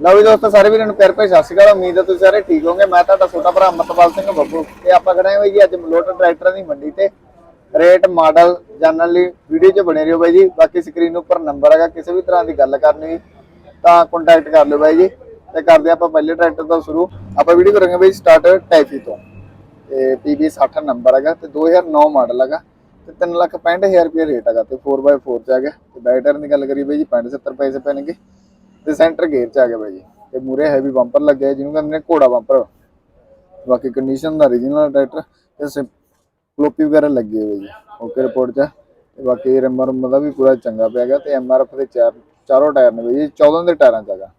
ਲਓ ਵੀ ਦੋਸਤੋ, ਸਾਰੇ ਵੀਰਾਂ ਨੂੰ ਪਿਆਰ ਭਰੀ ਸਤਿ ਸ਼੍ਰੀ ਅਕਾਲ। ਉਮੀਦ ਹੈ ਤੁਸੀਂ ਸਾਰੇ ਠੀਕ ਹੋਗੇ ਮੈਂ ਤੁਹਾਡਾ ਛੋਟਾ ਭਰਾ ਅਮਰਤਪਾਲ ਸਿੰਘ ਬੱਬੂ ਤੇ ਆਪਾਂ ਖੜੇ ਹਾਂ ਜੀ ਅੱਜ ਮਲੋਟਰ ਟਰੈਕਟਰਾਂ ਦੀ ਮੰਡੀ ਤੇ। ਰੇਟ, ਮਾਡਲ ਜਾਣਨ ਲਈ ਵੀਡੀਓ 'ਚ ਬਣੇ ਰਹੋ ਬਾਈ ਜੀ। ਬਾਕੀ ਸਕਰੀਨ ਉੱਪਰ ਨੰਬਰ ਹੈਗਾ, ਕਿਸੇ ਵੀ ਤਰ੍ਹਾਂ ਦੀ ਗੱਲ ਕਰਨੀ ਤਾਂ ਕੰਟੈਕਟ ਕਰ ਲਿਓ ਬਾਈ ਜੀ। ਤੇ ਕਰਦੇ ਆਪਾਂ ਪਹਿਲੇ ਟਰੈਕਟਰ ਤੋਂ ਸ਼ੁਰੂ। ਆਪਾਂ ਵੀਡੀਓ ਕਰਾਂਗੇ ਬਾਈ ਸਟਾਰਟ ਟੈਫੀ ਤੋਂ। ਤੇ PB 60 ਨੰਬਰ ਹੈਗਾ ਤੇ 2009 ਮਾਡਲ ਹੈਗਾ। ਤੇ 365000 ਰੁਪਏ ਰੇਟ ਹੈਗਾ ਤੇ 4x4 ਚ ਹੈਗਾ। ਤੇ ਬੈਟਰ ਦੀ ਗੱਲ ਕਰੀਏ ਬਾਈ ਜੀ 65 70 ਪੈਸੇ ਪੈਣਗੇ। ਤੇ ਸੈਂਟਰ ਗੇਅਰ ਚ ਆ ਗਿਆ ਬਾਈ ਜੀ। ਤੇ ਮੂਰੇ ਹੈਵੀ ਬੰਪਰ ਲੱਗਿਆ ਜਿਹਨੂੰ ਕਹਿੰਦੇ ਨੇ ਘੋੜਾ ਬੰਪਰ ਬਾਕੀ ਕੰਡੀਸ਼ਨ ਦਾ origignal ਟਰੈਕਟਰ ਤੇ ਫਲੋਪੀ ਵਗੈਰਾ ਲੱਗੇ ਹੋਈ ਜੀ ਓਕੇ ਰਿਪੋਰਟ ਚ। ਹੈ। ਤੇ ਬਾਕੀ ਰਮਰ ਦਾ ਵੀ ਪੂਰਾ ਚੰਗਾ ਪਿਆ ਗਿਆ ਤੇ ਐਮਆਰਐਫ ਦੇ ਚਾਰ ਚਾਰੋਂ ਟਾਇਰ ਨੇ ਬਾਈ ਜੀ 14 ਦੇ ਟਾਇਰਾਂ ਚ ਹੈਗਾ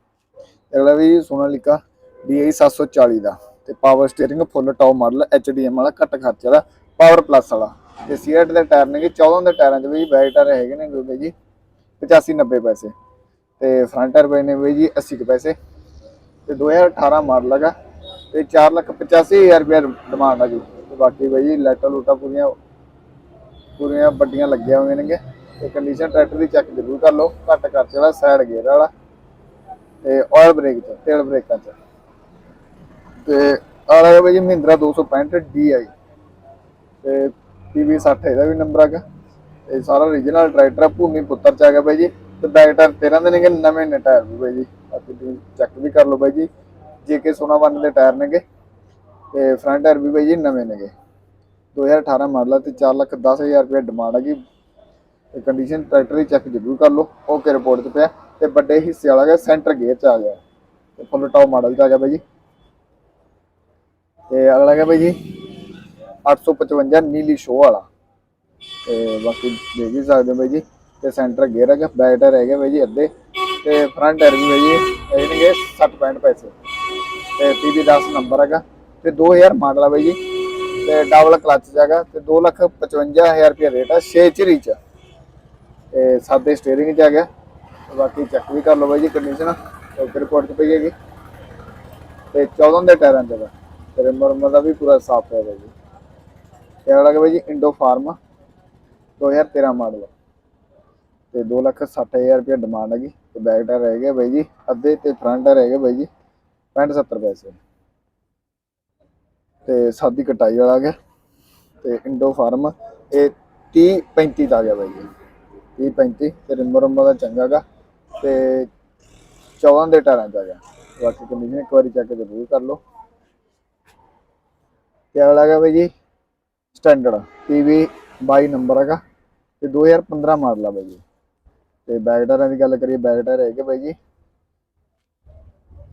ਤੇ ਅਗਲਾ ਵੀ ਸੋਨਾਲੀਕਾ DI 740 ਦਾ। ਤੇ power steering full top model HDM ਵਾਲਾ, ਘੱਟ ਖਰਚੇ ਵਾਲਾ ਪਾਵਰ ਪਲੱਸ ਵਾਲਾ। ਤੇ ਸੀਐਟ ਦੇ ਟਾਇਰ ਨੇਗੇ 14 ਦੇ ਟਾਇਰਾਂ ਚ ਵੀ ਬੈਕ ਟਾਇਰ ਹੈਗੇ ਨੇ, ਕਿਉਂਕਿ ਜੀ 85 90 ਪੈਸੇ। ਤੇ ਫਰੰਟ ਟਾਇਰ ਪਏ ਨੇ ਬਾਈ ਜੀ 80 ਕੁ ਪੈਸੇ ਤੇ 2018 ਮਾਡਲ ਹੈਗਾ ਤੇ 485000 ਰੁਪਏ ਡਿਮਾਂਡ ਆ ਜੀ। ਤੇ ਬਾਕੀ ਬਾਈ ਜੀ ਲੈਟਰ ਲੂਟਾ ਪੂਰੀਆਂ ਪੂਰੀਆਂ ਵੱਡੀਆਂ ਲੱਗੀਆਂ ਹੋਈਆਂ ਨੇਗੇ ਤੇ ਕੰਡੀਸ਼ਨ ਟਰੈਕਟਰ ਦੀ ਚੈੱਕ ਜ਼ਰੂਰ ਕਰ ਲਓ। ਘੱਟ ਖਰਚੇ ਵਾਲਾ ਸਾਈਡ ਗੇਅਰ ਵਾਲਾ। ਤੇ ਆਇਲ ਬ੍ਰੇਕ ਚ ਤੇਲ ਬ੍ਰੇਕਾਂ ਚ। ਤੇ ਆ ਰਿਹਾ ਬਾਈ ਜੀ ਮਹਿੰਦਰਾ 265 DI ਤੇ PV 60 ਇਹਦਾ ਵੀ ਨੰਬਰ ਹੈਗਾ। ਇਹ ਸਾਰਾ origignal ਟਰੈਕਟਰ ਆ, ਭੂਮੀ ਪੁੱਤਰ ਚ ਹੈਗਾ ਬਾਈ ਜੀ। ਤੇ ਬੈਕ ਟਾਇਰ 13 ਦੇ ਨੇਗੇ, ਨਵੇਂ ਨੇ ਟਾਇਰ ਵੀ ਬਾਈ ਜੀ। ਬਾਕੀ ਤੁਸੀਂ ਚੈੱਕ ਵੀ ਕਰ ਲਓ ਬਾਈ ਜੀ। ਜੇਕੇ ਸੋਨਾ ਵਨ ਦੇ ਟਾਇਰ ਨੇਗੇ, ਤੇ ਫਰੰਟ ਟਾਇਰ ਵੀ ਬਾਈ ਜੀ ਨਵੇਂ ਨੇਗੇ। 2018 ਮਾਡਲ ਆ ਤੇ 410000 ਰੁਪਏ ਡਿਮਾਂਡ ਹੈਗੀ ਤੇ ਕੰਡੀਸ਼ਨ ਟਰੈਕਟਰ ਦੀ ਚੈੱਕ ਜ਼ਰੂਰ ਕਰ ਲਓ। ਓਕੇ ਰਿਪੋਰਟ ਤੇ ਪਿਆ। ਤੇ ਵੱਡੇ ਹਿੱਸੇ ਵਾਲਾ ਗਿਆ ਸੈਂਟਰ ਗੇਅਰ ਚ ਆ ਗਿਆ। ਤੇ ਫੁੱਲ ਟੌਪ ਮਾਡਲ ਚ ਆ ਗਿਆ ਬਾਈ ਜੀ। ਤੇ ਅਗਲਾ ਹੈਗਾ ਬਾਈ ਜੀ 855 ਨੀਲੀ ਸ਼ੋ ਵਾਲਾ। ਤੇ ਬਾਕੀ ਦੇਖ ਹੀ ਸਕਦੇ ਹੋ ਬਾਈ ਜੀ। ਤੇ ਸੈਂਟਰ ਗੇਅਰ ਹੈਗਾ ਬੈਕ ਟਾਇਰ ਹੈਗੇ ਬਾਈ ਜੀ ਅੱਧੇ, ਤੇ ਫਰੰਟ ਟਾਇਰ ਵੀ ਬਾਈ ਜੀ ਇਹਨਗੇ 60 65 ਪੈਸੇ। ਤੇ PB 10 ਨੰਬਰ ਹੈਗਾ, ਤੇ 2000 ਮਾਡਲ ਆ ਬਾਈ ਜੀ, ਤੇ ਡਬਲ ਕਲਚ ਹੈਗਾ, ਤੇ 255000 ਰੁਪਏ ਰੇਟ ਆ 6 ਚਰੀ ਚ ਤੇ ਸਾਦੇ ਸਟੀਅਰਿੰਗ ਚ ਹੈਗਾ ਤੇ ਬਾਕੀ ਚੈੱਕ ਵੀ ਕਰ ਲਓ ਬਾਈ ਜੀ ਕੰਡੀਸ਼ਨ ਓਕੇ ਰਿਪੋਰਟ 'ਚ ਪਈ ਹੈਗੀ। ਤੇ 14 ਦੇ ਟਾਇਰਾਂ ਚ ਹੈਗਾ, ਤੇ ਰਿਮਰ ਦਾ ਵੀ ਪੂਰਾ ਸਾਫ਼ ਹੈ ਬਾਈ ਜੀ। ਤੇ ਅਗਲਾ ਬਾਈ ਜੀ ਇੰਡੋ ਫਾਰਮ 2013 ਮਾਡਲ ਤੇ 260000 ਰੁਪਏ ਡਿਮਾਂਡ ਹੈਗੀ ਤੇ ਬੈਕ ਟਾਇਰ ਰਹਿ ਗਿਆ ਬਾਈ ਜੀ, ਅੱਧੇ ਤੇ ਫਰੰਟ ਟਾਇਰ ਰਹਿ ਗਿਆ ਬਾਈ ਜੀ 65 70 ਪੈਸੇ। ਤੇ ਸਾਦੀ ਕਟਾਈ ਵਾਲਾ ਆ ਗਿਆ, ਤੇ ਇੰਡੋ ਫਾਰਮ, ਇਹ 30 35 ਦਾ ਆ ਗਿਆ ਬਾਈ ਜੀ। 30 35 ਤੇ ਰਿਮਰ ਰੰਬਾ ਦਾ ਚੰਗਾ ਗਾ, ਤੇ 14 ਦੇ ਟਾਇਰਾਂ ਚ ਆ ਗਿਆ। ਬਾਕੀ ਕੰਡੀਸ਼ਨ ਇੱਕ ਵਾਰੀ ਚੈੱਕ ਜ਼ਰੂਰ ਕਰ ਲਓ। ਤੇ ਅਗਲਾ ਹੈਗਾ ਬਾਈ ਜੀ ਸਟੈਂਡਰਡ PV 22 ਨੰਬਰ ਹੈਗਾ ਤੇ 2015 ਮਾਡਲ ਆ ਬਾਈ ਜੀ। ਤੇ ਬੈਕ ਟਾਇਰਾਂ ਦੀ ਗੱਲ ਕਰੀਏ ਬੈਕ ਟਾਇਰ ਹੈਗੇ ਬਾਈ ਜੀ।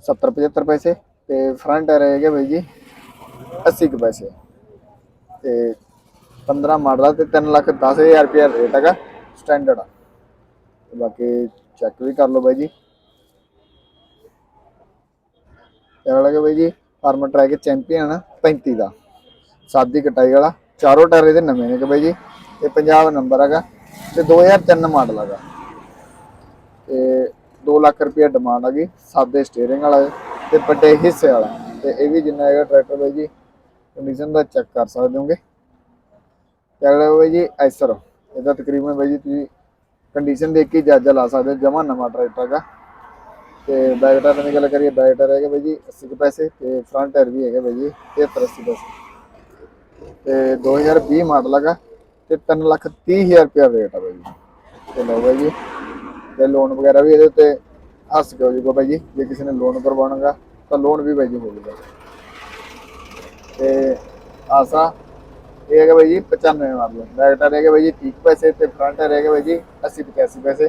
70 75 ਪੈਸੇ ਤੇ ਫਰੰਟ ਟਾਇਰ ਹੈਗੇ ਬਾਈ ਜੀ 80 ਕੁ ਪੈਸੇ। ਤੇ 15 ਮਾਡਲ ਆ ਤੇ 3 ਲੱਖ 10000 ਰੁਪਏ ਰੇਟ ਹੈਗਾ ਸਟੈਂਡਰਡ ਤੇ ਬਾਕੀ ਚੈੱਕ ਵੀ ਕਰ ਲਓ ਬਾਈ ਜੀ। ਤੇ ਹੈਗਾ ਬਾਈ ਜੀ, ਫਾਰਮਰ ਟਰੈਕ ਚੈਂਪੀਅਨ 35 ਦਾ। ਸਾਦੀ ਕਟਾਈ ਵਾਲਾ, ਚਾਰੋਂ ਟਾਇਰ ਇਹਦੇ ਨਵੇਂ ਨੇ ਕਿ ਬਾਈ ਜੀ। ਇਹ ਪੰਜਾਬ ਨੰਬਰ ਹੈਗਾ ਤੇ 2003 ਮਾਡਲ ਹੈਗਾ। ਤੇ 2 ਲੱਖ ਰੁਪਏ ਡਿਮਾਂਡ ਆ ਗਈ ਸਾਦੇ ਸਟੀਅਰਿੰਗ ਵਾਲਾ ਤੇ ਵੱਡੇ ਹਿੱਸੇ ਵਾਲਾ। ਤੇ ਇਹ ਵੀ ਜਿੰਨਾ ਹੈਗਾ ਟਰੈਕਟਰ ਬਾਈ ਜੀ ਕੰਡੀਸ਼ਨ ਦਾ ਚੈੱਕ ਕਰ ਸਕਦੇ ਹੋਗੇ। ਤੇ ਬਾਈ ਜੀ ਐਸਰ ਇਹਦਾ ਤਕਰੀਬਨ ਬਾਈ ਜੀ ਤੁਸੀਂ ਕੰਡੀਸ਼ਨ ਦੇਖ ਕੇ ਜਾਇਜ਼ਾ ਲਾ ਸਕਦੇ ਹੋ, ਜਮਾ ਨਵਾਂ ਟਰੈਕਟਰ ਹੈਗਾ। ਤੇ ਬੈਕ ਟਾਇਰ ਦੀ ਗੱਲ ਕਰੀਏ ਬੈਕ ਟਾਇਰ ਹੈਗਾ ਬਾਈ ਜੀ 80 ਕੁ ਪੈਸੇ ਤੇ ਫਰੰਟ ਟਾਇਰ ਵੀ ਹੈਗਾ ਬਾਈ ਜੀ 73 80 ਪੈਸੇ। ਤੇ 2020 ਮਾਡਲ ਹੈਗਾ ਤੇ 3 ਲੱਖ 30 ਹਜ਼ਾਰ ਰੁਪਇਆ ਰੇਟ ਆ ਬਾਈ ਜੀ। ਤੇ ਲਓ ਬਾਈ ਜੀ ਤੇ ਲੋਨ ਵਗੈਰਾ ਵੀ ਇਹਦੇ ਉੱਤੇ ਹੱਸ ਕੇ ਹੋ ਜਾਊਗਾ ਬਾਈ ਜੀ, ਜੇ ਕਿਸੇ ਨੇ ਲੋਨ ਕਰਵਾਉਣਾਗਾ, ਤਾਂ ਲੋਨ ਵੀ ਬਾਈ ਜੀ ਹੋ ਜਾਊਗਾ। ਤੇ ਆਸਾ, ਇਹ ਹੈਗਾ ਬਾਈ ਜੀ 95 ਮਾਡਲ ਬੈਕ ਟਾਇਰ ਹੈਗਾ ਬਾਈ ਜੀ 30 ਪੈਸੇ ਤੇ ਫਰੰਟ ਹੈਗਾ ਬਾਈ ਜੀ 80 85 ਪੈਸੇ।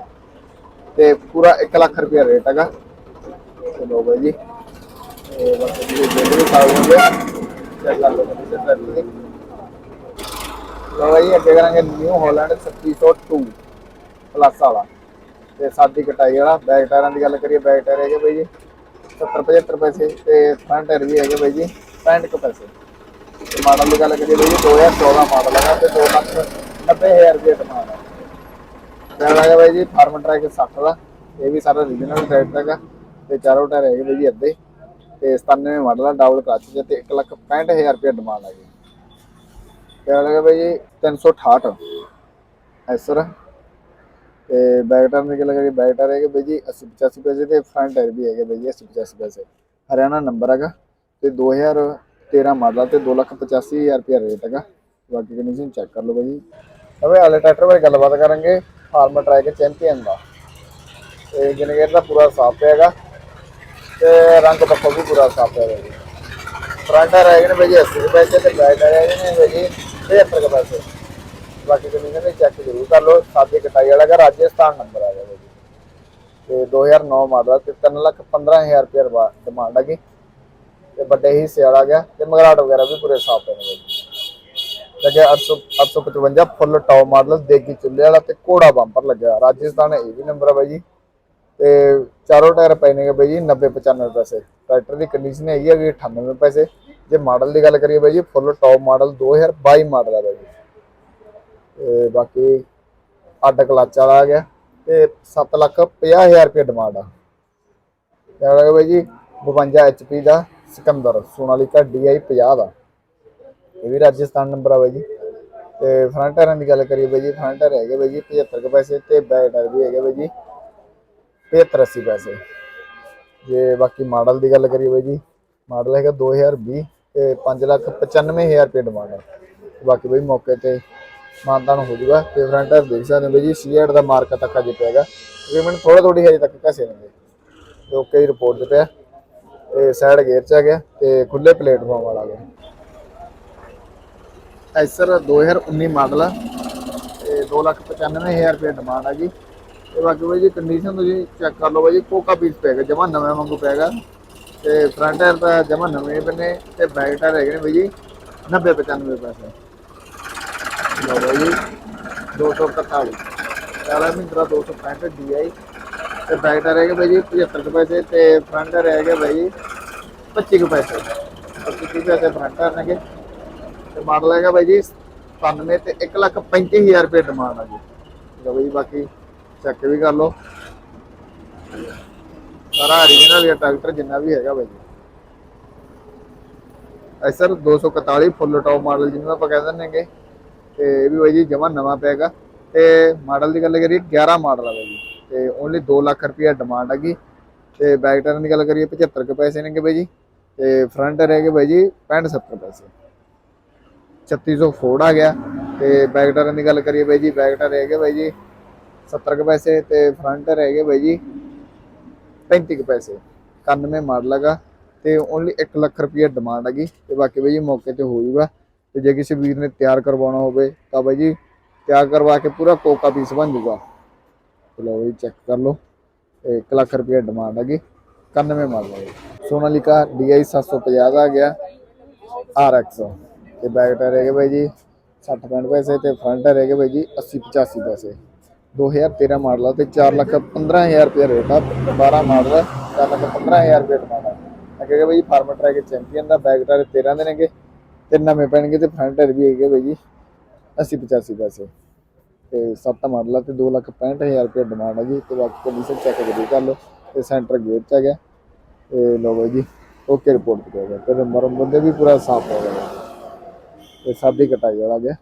ਤੇ ਪੂਰਾ 1 ਲੱਖ ਰੁਪਇਆ ਰੇਟ ਹੈਗਾ। ਚਲੋ ਲਓ ਬਾਈ ਜੀ, ਤੇ ਬਸ ਇਹ ਜਿਹੜੇ ਵੀ ਖਾਓ ਚੈੱਕ ਕਰ ਲਓ ਤੁਸੀਂ ਟਰੈਕਟਰ ਦੀ ਲਓ ਬਾਈ ਅੱਗੇ ਕਰਾਂਗੇ ਨਿਊ ਹਾਲੈਂਡ 3602 ਪਲੱਸ ਵਾਲਾ। ਤੇ ਸਾਦੀ ਕਟਾਈ ਵਾਲਾ ਬੈਕ ਟਾਇਰਾਂ ਦੀ ਗੱਲ ਕਰੀਏ ਬੈਕ ਟਾਇਰ ਹੈਗੇ ਬਾਈ ਜੀ। 70 75 ਪੈਸੇ ਤੇ ਫਰੰਟ ਟਾਇਰ ਵੀ ਹੈਗੇ ਬਾਈ ਜੀ 65 ਕੁ ਪੈਸੇ। ਤੇ ਮਾਡਲ ਦੀ ਗੱਲ ਕਰੀਏ ਬਾਈ ਜੀ 2014 ਮਾਡਲ ਹੈਗਾ ਤੇ 2 ਲੱਖ 90000 ਰੁਪਏ ਡਿਮਾਂਡ ਹੈ। ਤੇ ਹੈਗਾ ਬਾਈ ਜੀ ਫਾਰਮ ਟਰੈਕ 60 ਦਾ, ਇਹ ਵੀ ਸਾਰਾ ਰੀਜਨਲ ਟਰੈਕਟਰ ਹੈਗਾ। ਤੇ ਚਾਰੋਂ ਟਾਇਰ ਹੈਗੇ ਬਾਈ ਜੀ ਅੱਧੇ। ਤੇ 97 ਮਾਡਲ ਆ ਡਬਲ ਕਲਚ ਚ ਤੇ 1 ਲੱਖ 65000 ਰੁਪਏ ਡਿਮਾਂਡ ਹੈਗੀ। ਤੇ ਹੈਗਾ ਬਾਈ ਜੀ 368 ਐਸਰ। ਤੇ ਬੈਕ ਟਾਇਰ ਦੀ ਗੱਲ ਬੈਕ ਟਾਇਰ ਹੈਗੇ ਬਈ ਜੀ 80 85 ਪੈਸੇ ਤੇ ਫਰੰਟ ਟਾਇਰ ਵੀ ਹੈਗੇ ਬਈ ਜੀ 80 85 ਪੈਸੇ। ਹਰਿਆਣਾ ਨੰਬਰ ਹੈਗਾ ਤੇ 2013 ਮਾਡਲ ਤੇ 285000 ਰੁਪਏ ਰੇਟ ਹੈਗਾ। ਬਾਕੀ ਕੰਡੀਸ਼ਨ ਚੈੱਕ ਕਰ ਲਓ ਬਈ ਜੀ। હવે ਹਾਲੇ ਟਰੈਕਟਰ ਬਾਰੇ ਗੱਲਬਾਤ ਕਰਾਂਗੇ ਫਾਰਮਰ ਟਰੈਕ ਚੈਂਪੀਅਨ ਦਾ ਤੇ ਜਨਗੇਰ ਦਾ ਪੂਰਾ ਸਾਫ਼ ਹੈਗਾ ਤੇ ਰੰਗ ਪੱਖੋਂ ਵੀ ਪੂਰਾ ਸਾਫ਼ ਹੈਗਾ। ਜੀ ਫਰੰਟ ਟਾਇਰ ਹੈਗੇ ਨੇ ਬਈ ਜੀ 80 ਰੁਪਏ ਤੇ ਤੇ ਬੈਕ ਟਾਇਰ ਹੈਗੇ ਨੇ ਬਈ ਜੀ 75 ਰੁਪਏ ਪੈਸੇ। ਬਾਕੀ ਕੰਡੀਸ਼ਨ ਵੀ ਚੈੱਕ ਜ਼ਰੂਰ ਕਰ ਲਓ। ਸਾਦੀ ਕਟਾਈ ਵਾਲਾ ਹੈਗਾ ਰਾਜਸਥਾਨ ਨੰਬਰ ਹੈਗਾ ਬਈ ਤੇ 2009 ਮਾਡਲ ਤੇ 3 ਲੱਖ 15000 ਰੁਪਏ ਡਿਮਾਂਡ ਹੈਗੀ ਤੇ ਵੱਡੇ ਹਿੱਸੇ ਵਾਲਾ ਗਿਆ ਤੇ ਮਗਰਾਟ ਵਗੈਰਾ ਵੀ ਪੂਰੇ ਸਾਫ਼ ਨੇ ਬਈ ਲੱਗਿਆ 855 ਫੁੱਲ ਟੌਪ ਮਾਡਲ ਦੇਗੀ ਚੁੱਲੇ ਵਾਲਾ ਤੇ ਘੋੜਾ ਬੰਪਰ ਲੱਗਿਆ। ਰਾਜਸਥਾਨ ਇਹ ਵੀ ਨੰਬਰ ਹੈ ਬਾਈ ਜੀ। ਤੇ ਚਾਰੋਂ ਟਾਇਰ ਪਏ ਨੇਗੇ ਬਾਈ ਜੀ 90 95 ਪੈਸੇ। ਟਰੈਕਟਰ ਦੀ ਕੰਡੀਸ਼ਨ ਹੈਗੀ ਹੈਗੀ 98 ਪੈਸੇ। ਜੇ ਮਾਡਲ ਦੀ ਗੱਲ ਕਰੀਏ ਬਾਈ ਜੀ, ਫੁੱਲ ਟੌਪ ਮਾਡਲ 2022 ਮਾਡਲ ਹੈ ਬਾਈ ਜੀ। ਤੇ ਬਾਕੀ ਅੱਡ ਕਲਚ ਵਾਲਾ ਆ ਗਿਆ ਤੇ 7 ਲੱਖ 50000 ਰੁਪਏ ਡਿਮਾਂਡ ਆ। ਤੇ ਵਾਲਾ ਬਾਈ ਜੀ 52 HP ਦਾ ਸਿਕੰਦਰ ਸੋਨਾਲੀਕਾ DI 50 ਦਾ। ਇਹ ਵੀ ਰਾਜਸਥਾਨ ਨੰਬਰ ਆ ਬਾਈ ਜੀ। ਤੇ ਫਰੰਟ ਟਾਇਰਾਂ ਦੀ ਗੱਲ ਕਰੀਏ ਬਾਈ ਜੀ ਫਰੰਟ ਟਾਇਰ ਹੈਗੇ ਬਾਈ ਜੀ 75 ਕੁ ਪੈਸੇ ਤੇ ਬੈਕ ਟਾਇਰ ਵੀ ਹੈਗੇ ਬਾਈ ਜੀ 75 80 ਪੈਸੇ। ਜੇ ਬਾਕੀ ਮਾਡਲ ਦੀ ਗੱਲ ਕਰੀਏ ਬਾਈ ਜੀ ਮਾਡਲ ਹੈਗਾ 2020 ਤੇ 5 ਲੱਖ 95000 ਰੁਪਏ ਡਿਮਾਂਡ ਆ। ਬਾਕੀ ਬਾਈ ਮੌਕੇ ਤੇ ਮਾਨਤਾਨ ਹੋ ਜਾਊਗਾ। ਤੇ ਫਰੰਟ ਟਾਇਰ ਦੇਖ ਸਕਦੇ ਹੋ ਬਾਈ ਜੀ C8 ਦਾ ਮਾਰਕਾ ਤੱਕ ਅਜੇ ਪਿਆਗਾ ਪੇਮੈਂਟ ਥੋੜਾ ਥੋੜੀ ਹਜੇ ਤੱਕ ਘਸੇ ਨੇ ਤੇ ਓਕੇ ਦੀ ਰਿਪੋਰਟ ਤੇ ਪਿਆ। ਤੇ ਸਾਈਡ ਗੇਅਰ ਚ ਆ ਗਿਆ ਤੇ ਖੁੱਲੇ ਪਲੇਟਫਾਰਮ ਵਾਲਾ ਆ ਗਿਆ। ਐਸਰ 2019 ਮਾਡਲ ਆ। ਤੇ 295000 ਰੁਪਏ ਡਿਮਾਂਡ ਆ ਜੀ। ਤੇ ਬਾਕੀ ਬਾਈ ਜੀ ਕੰਡੀਸ਼ਨ ਤੁਸੀਂ ਚੈੱਕ ਕਰ ਲਓ ਬਾਈ ਜੀ, ਕੋਕਾ ਪੀਸ ਪੈਗਾ ਜਮਾ ਨਵੇਂ ਵਾਂਗੂ ਪੈਗਾ ਤੇ ਫਰੰਟ ਟਾਇਰ ਤਾਂ ਜਮਾ ਨਵੇਂ ਬਨੇ ਤੇ ਬੈਕ ਟਾਇਰ ਹੈਗੇ ਨੇ ਬਾਈ ਜੀ 90 95 ਪੈਸੇ। ਲਓ ਬਾਈ ਜੀ। 241 ਪਹਿਲਾ ਮਹਿੰਦਰਾ 265 DI ਤੇ ਬੈਕ ਟਾਇਰ ਹੈਗੇ ਬਾਈ ਜੀ 75 ਕੁ ਪੈਸੇ ਤੇ ਫਰੰਟ ਟਾਇਰ ਹੈਗੇ ਬਾਈ ਜੀ 25 ਕੁ ਪੈਸੇ। 25 ਪੈਸੇ ਫਰੰਟ ਟਾਇਰ ਨੇਗੇ ਤੇ ਮਾਡਲ ਹੈਗਾ ਬਾਈ ਜੀ 97 ਤੇ 1 ਲੱਖ 35000 ਰੁਪਏ ਡਿਮਾਂਡ ਆ ਜੀ। ਲਓ ਬਾਈ ਬਾਕੀ ਚੈੱਕ ਵੀ ਕਰ ਲਓ। ਸਾਰਾ ਓਰੀਜਨਲ ਹੀ ਟਰੈਕਟਰ ਜਿੰਨਾ ਵੀ ਹੈਗਾ ਬਾਈ ਜੀ। ਐਸਰ 241 ਫੁੱਲ ਟੌਪ ਮਾਡਲ ਜਿਹਨੂੰ ਆਪਾਂ ਕਹਿੰਦੇ ਨੇਗੇ। ਤੇ ਇਹ ਵੀ ਬਾਈ ਜੀ ਜਮਾ ਨਵਾਂ ਪੈਗਾ ਤੇ ਮਾਡਲ ਦੀ ਗੱਲ ਕਰੀਏ 11 ਮਾਡਲ ਆ ਬਾਈ ਜੀ। ਤੇ ਓਨਲੀ 2 ਲੱਖ ਰੁਪਏ ਡਿਮਾਂਡ ਹੈਗੀ ਤੇ ਬੈਕ ਟਰਨ ਦੀ ਗੱਲ ਕਰੀਏ 75 ਕੁ ਪੈਸੇ ਨੇਗੇ ਬਾਈ ਜੀ। ਤੇ ਫਰੰਟ ਹੈਗੇ ਬਾਈ ਜੀ 65 70 ਪੈਸੇ। 3600 ਫੋਰਡ ਆ ਗਿਆ। ਤੇ ਬੈਕ ਟਰਨ ਦੀ ਗੱਲ ਕਰੀਏ ਬਾਈ ਜੀ ਬੈਕ ਟਾਇਰ ਹੈਗੇ ਬਾਈ ਜੀ 70 ਕੁ ਪੈਸੇ ਤੇ ਫਰੰਟ ਟਾਇਰ ਹੈਗੇ ਬਾਈ ਜੀ 35 ਕੁ ਪੈਸੇ। 91 ਮਾਡਲ ਹੈਗਾ। ਤੇ ਓਨਲੀ 1 ਲੱਖ ਰੁਪਏ ਡਿਮਾਂਡ ਹੈਗੀ ਤੇ ਬਾਕੀ ਬਾਈ ਜੀ ਮੌਕੇ ਤੇ ਹੋ ਜਾਊਗਾ। ਤੇ ਜੇ ਕਿਸੇ ਵੀਰ ਨੇ ਤਿਆਰ ਕਰਵਾਉਣਾ ਹੋਵੇ ਤਾਂ ਬਾਈ ਜੀ ਤਿਆਰ ਕਰਵਾ ਕੇ ਪੂਰਾ ਕੋਕਾ ਪੀਸ ਬਣ ਜੂਗਾ ਚਲੋ ਜੀ ਚੈੱਕ ਕਰ ਲਓ। 1 ਲੱਖ ਰੁਪਏ ਡਿਮਾਂਡ ਹੈਗੀ 91 ਮਾਡਲ ਹੈ ਸੋਨਾਲੀਕਾ DI 750 ਦਾ ਆ ਗਿਆ। RX ਤੇ ਬੈਕ ਟਾਇਰ ਹੈਗੇ ਬਾਈ ਜੀ 60 65 ਪੈਸੇ ਤੇ ਫਰੰਟ ਟਾਇਰ ਹੈਗੇ ਬਾਈ ਜੀ 80 85 ਪੈਸੇ। 2013 ਮਾਡਲ ਆ ਤੇ 4 ਲੱਖ 15000 ਰੁਪਏ ਰੇਟ ਆ। 12 ਮਾਡਲ ਆ 4 ਲੱਖ 15000 ਰੁਪਏ ਡਿਮਾਂਡ ਆ। ਅੱਗੇ ਬਾਈ ਫਾਰਮਰ ਟਰੈਕ ਚੈਂਪੀਅਨ ਦਾ ਬੈਕ ਟਾਇਰ 13 ਦੇ ਨੇਗੇ। ਤੇ ਨਵੇਂ ਪੈਣਗੇ ਤੇ ਫਰੰਟ ਟਾਇਰ ਵੀ ਹੈਗੇ ਬਾਈ ਜੀ। 80 85 ਪੈਸੇ। ਤੇ 7 ਮਾਡਲ ਆ ਤੇ 2 ਲੱਖ 65000 ਰੁਪਏ ਡਿਮਾਂਡ ਆ ਜੀ। ਤੇ ਬਾਕੀ ਕੰਡੀਸ਼ਨ ਚੈੱਕ ਕਰੀ ਕਰ ਲਓ। ਤੇ ਸੈਂਟਰ ਗੇਟ ਚ ਹੈਗਾ। ਗਿਆ ਤੇ ਲੋ ਬਾਈ ਜੀ ਓਕੇ ਰਿਪੋਰਟ ਤੇ ਗਿਆ। ਤੇ ਨੰਬਰ ਬੰਦੇ ਵੀ ਪੂਰਾ ਸਾਫ਼ ਹੋ ਗਿਆ। ਤੇ ਸਾਦੀ ਕਟਾਈ ਵਾਲਾ ਗਿਆ।